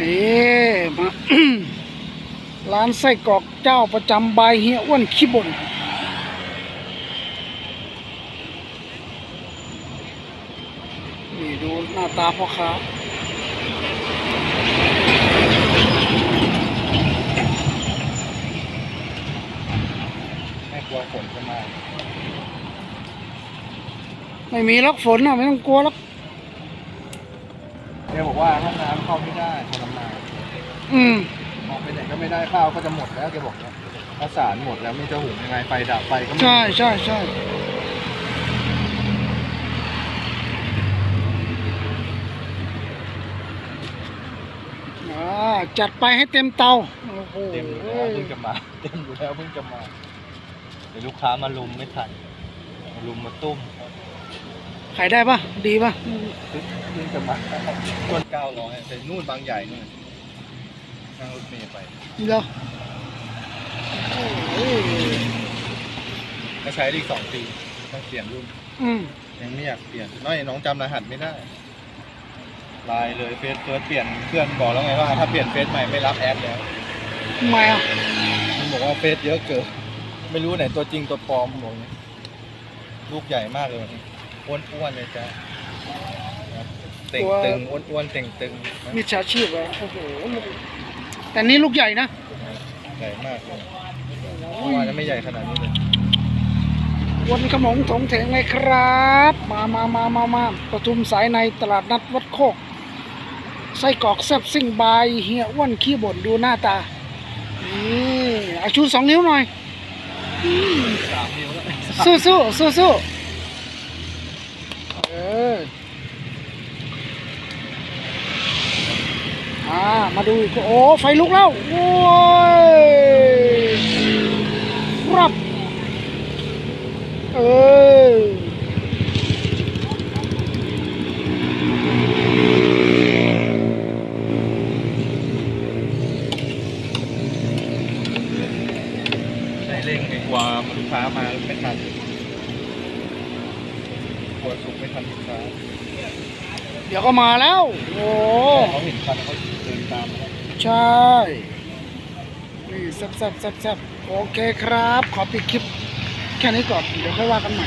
นี่มาร้านไส้กรอกเจ้าประจำบายเฮียอ้วนขี้บ่นนี่ดูหน้าตาพ่อค้าไม่กลัวฝนจะมา ไม่มีลักฝนนะไม่ต้องกลัวลัก แกบอกว่าห้องน้ำเข้าไม่ได้ทรมานอืม ออกไปไหนก็ไม่ได้ข้าวก็จะหมดแล้วแกบอกเนี่ยข้าวสารหมดแล้วไมีจะหุงยังไงไฟดับไฟก็ไม่มีใช่ใช่ใช่อ่าจัดไปให้เต็มเตา โอ้โหเต็มอยู่แล้วเพิ่งจะมา เต็มอยู่แล้วเพิ่งจะมาเดี๋ยวลูกค้ามาลุมไม่ทันมาลุมมาตุ้ม ขายได้ปะดีปะเพิ่งจะมาต้นเก้าร้อยแต่นู่นบางใหญ่นู่นนั่งรถเมล์ไปเดี๋ยวโอ้ยก็ใช้ได้อีกสองปีต้องเปลี่ยนรุ่นอืมยังไม่อยากเปลี่ยนน้อยน้องจำรหัสไม่ได้ไลน์เลยเฟซเฟิร์สเปลี่ยนเพื่อนบอกแล้วไงว่า ถ้าเปลี่ยนเฟซใหม่ไม่รับแอดแล้วทำไมอะมันบอกว่าเฟซเยอะเกินไม่รู้ไหนตัวจริงตัวปลอมบอกอย่างนี้ลูกใหญ่มากเลยวันนี้ อ้วนอ้วนๆเลยจ้าเต่งตึงอ้วนอ้วนๆเต่งตึงนะมิจฉาชีพเหรอโอ้โหแต่นี่ลูกใหญ่นะใหญ่มากเลยเมื่อวานยังไม่ใหญ่ขนาดนี้เลยวนขมงถงเถงเลยครับ มามามามามาประทุมสายในตลาดนัดวัดโคก ไส้กรอกแซ่บซิ่งบายเฮียอ้วนขี้บ่นดูหน้าตา นี่เอาชูสองนิ้วหน่อยสามนิ้วแล้วสู้สู้สู้สู้เออ อ่ามาดูอีกโอ้ไฟลุกแล้วโอ้ยครับเออใช้เร่งไอ้กว่าลูกค้ามาไม่ทันกลัวสุกไม่ทันลูกค้า เดี๋ยวก็มาแล้ว โอ้ เขาเห็นคันเขาเดินตาม มาใช่นี่แซ่บแซ่บแซ่บแซ่บโอเคครับ ขอปิดคลิปแค่นี้ก่อน เดี๋ยวค่อยว่ากันใหม่